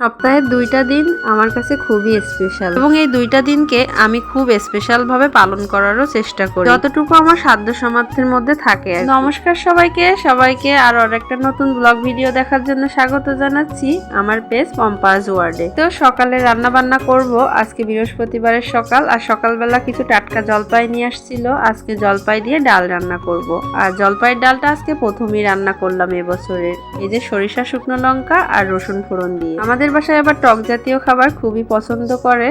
সপ্তাহের দুইটা দিন আমার কাছে খুবই স্পেশাল এবং এই দুইটা দিনকে আমি খুব স্পেশাল ভাবে পালন করারও চেষ্টা করি। যতটুকু আমার সাধ্য সামর্থ্যের মধ্যে থাকে নমস্কার সবাইকে। সবাইকে আর একটা নতুন ব্লগ ভিডিও দেখার জন্য স্বাগত জানাচ্ছি আমার পেজ পম্পাস ওয়ার্ডে তো সকালে রান্না বান্না করব। আজকে বৃহস্পতিবারের সকাল আর সকালবেলা কিছু টাটকা জলপাই নিয়ে আসছিল। আজকে জলপাই দিয়ে ডাল রান্না করব। আর জলপাইয়ের ডালটা আজকে প্রথমেই রান্না করলাম এবছরের। এই যে সরিষা শুকনো লঙ্কা আর রসুন ফোড়ন দিয়ে। আমাদের বাসায় আবার টক জাতীয় খাবার খুবই পছন্দ করে।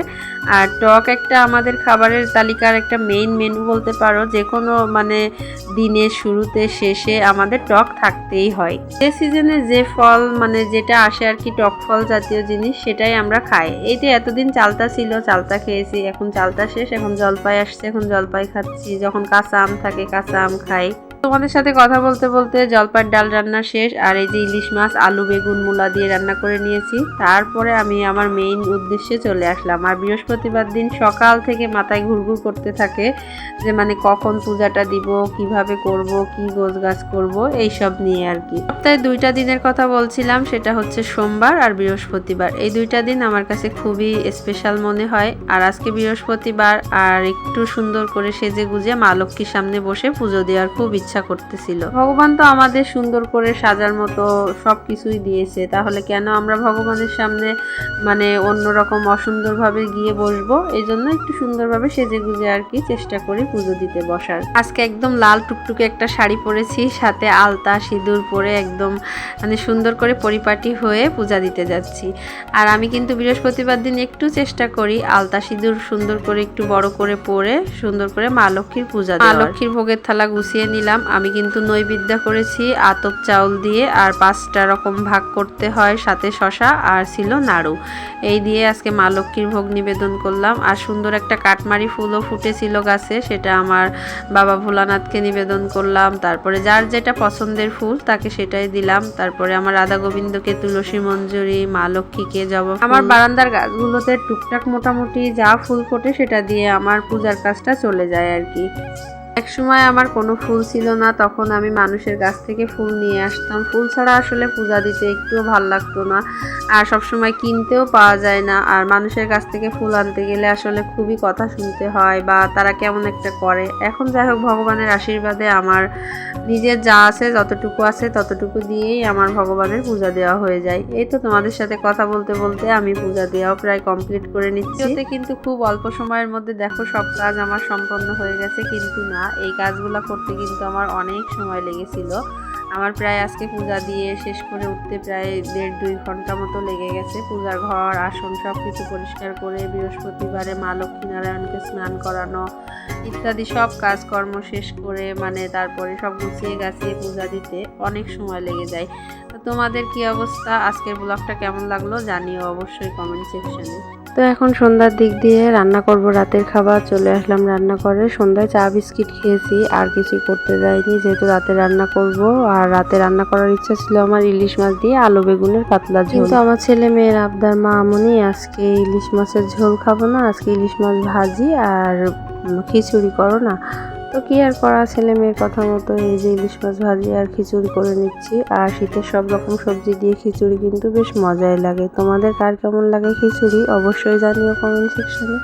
আর টক একটা আমাদের খাবারের তালিকার একটা মেইন মেনু বলতে পারো যে কোনো মানে দিনের শুরুতে, শেষে আমাদের টক থাকতেই হয়। যে সিজনে যে ফল মানে যেটা আসে আর কি টক ফল জাতীয় জিনিস, সেটাই আমরা খাই। এই যে এতদিন চালতা ছিল, চালতা খেয়েছি, এখন চালতা শেষ, এখন জলপাই আসছে, এখন জলপাই খাচ্ছি। যখন কাঁচা আম থাকে, কাঁচা আম খাই। তোমাদের সাথে কথা বলতে বলতে জলপাইয়ের ডাল রান্না শেষ আর এই যে ইলিশ মাছ, আলু, বেগুন, মূলা দিয়ে রান্না করে নিয়েছি। তারপরে আমি আমার মেইন উদ্দেশ্যে চলে আসলাম। আর বৃহস্পতিবার দিন সকাল থেকে মাথায় ঘুরঘুর করতে থাকে যে মানে কখন পূজাটা দিব, কীভাবে করব, কি গোছ গাছ করব, এইসব নিয়ে আর কি। সপ্তাহে দুইটা দিনের কথা বলছিলাম, সেটা হচ্ছে সোমবার আর বৃহস্পতিবার। এই দুইটা দিন আমার কাছে খুবই স্পেশাল মনে হয়। আর আজকে বৃহস্পতিবার আর একটু সুন্দর করে সেজে গুজে মা লক্ষ্মীর সামনে বসে পুজো দেওয়ার খুব ইচ্ছা করতেছিল। ভগবান তো আমাদের সুন্দর করে সাজার মতো সব কিছুই দিয়েছে তাহলে কেন আমরা ভগবানের সামনে মানে অন্যরকম অসুন্দরভাবে গিয়ে বসবো? এই জন্য একটু সুন্দরভাবে সেজে গুজে আর কি চেষ্টা করি পুজো দিতে বসার। আজকে একদম লাল টুকটুকে একটা শাড়ি পরেছি সাথে আলতা সিঁদুর পরে একদম মানে সুন্দর করে পরিপাটি হয়ে পূজা দিতে যাচ্ছি। আর আমি কিন্তু বৃহস্পতিবার দিন একটু চেষ্টা করি আলতা সিঁদুর সুন্দর করে একটু বড় করে পরে সুন্দর করে মা লক্ষ্মীর পূজা মা লক্ষ্মীর ভোগের থালা গুছিয়ে নিলাম আমি কিন্তু নৈবিদ্যা করেছি, আতপ চাউল দিয়ে, আর পাঁচটা রকম ভাগ করতে হয় সাথে শশা আর ছিল নাড়ু। এই দিয়ে আজকে মা লক্ষ্মীর ভোগ নিবেদন করলাম। আর সুন্দর একটা কাটমারি ফুলও ফুটেছিল গাছে, সেটা আমার বাবা ভোলানাথকে নিবেদন করলাম। তারপরে যার যেটা পছন্দের ফুল, তাকে সেটাই দিলাম। তারপরে আমার রাধা গোবিন্দকে তুলসী মঞ্জুরি, মা লক্ষ্মীকে জব আমার বারান্দার গাছগুলোতে টুকটাক মোটামুটি যা ফুল ফোটে, সেটা দিয়ে আমার পূজার কাজটা চলে যায় আর কি। এক সময় আমার কোনো ফুল ছিল না, তখন আমি মানুষের কাছ থেকে ফুল নিয়ে আসতাম। ফুল ছাড়া আসলে পূজা দিতে একটুও ভালো লাগতো না, আর সব সময় কিনতেও পাওয়া যায় না। আর মানুষের কাছ থেকে ফুল আনতে গেলে আসলে খুবই কথা শুনতে হয় বা তারা কেমন একটা করে। এখন যাই হোক, ভগবানের আশীর্বাদে আমার নিজের যা আছে, যতটুকু আছে, ততটুকু দিয়েই আমার ভগবানের পূজা দেওয়া হয়ে যায়। এই তো তোমাদের সাথে কথা বলতে বলতে আমি পূজা দেওয়াও প্রায় কমপ্লিট করে নিচ্ছি। কিন্তু খুব অল্প সময়ের মধ্যে দেখো সব কাজ আমার সম্পন্ন হয়ে গেছে, কিন্তু না। এই কাজগুলো করতে কিন্তু আমার অনেক সময় লেগেছিল। আমার প্রায় আজকে পূজা দিয়ে শেষ করে উঠতে প্রায় দেড় দুই ঘণ্টা মতো লেগে গেছে। পূজার ঘর, আসন সব কিছু পরিষ্কার করে বৃহস্পতিবারে মা লক্ষ্মীনারায়ণকে স্নান করানো ইত্যাদি সব কাজকর্ম শেষ করে মানে তারপরে সব গুছিয়ে গাছিয়ে পূজা দিতে অনেক সময় লেগে যায়। তো তোমাদের কি অবস্থা? আজকের ব্লগটা কেমন লাগল জানিও অবশ্যই কমেন্ট সেকশনে তো এখন সন্ধ্যার দিক দিয়ে রান্না করব রাতের খাবার। চলে আসলাম রান্না করে সন্ধ্যায় চা, বিস্কিট খেয়েছি, আর কিছুই করতে যাইনি। যেহেতু রাতে রান্না করব, আর রাতে রান্না করার ইচ্ছা ছিল আমার ইলিশ মাছ দিয়ে আলু বেগুনের পাতলা ঝোল। কিন্তু আমার ছেলে মেয়ের আবদার মা আমনি, আজকে ইলিশ মাছের ঝোল খাব না, আজকে ইলিশ মাছ ভাজি আর খিচুড়ি করো না। তো কি আর করা, ছেলে মেয়ের কথা মতো এই যে ইলিশ মাছ ভাজি আর খিচুড়ি করে নিচ্ছি। আর শীতের সব রকম সবজি দিয়ে খিচুড়ি কিন্তু বেশ মজাই লাগে। তোমাদের কার কেমন লাগে খিচুড়ি, অবশ্যই জানিও কমেন্ট সেকশনে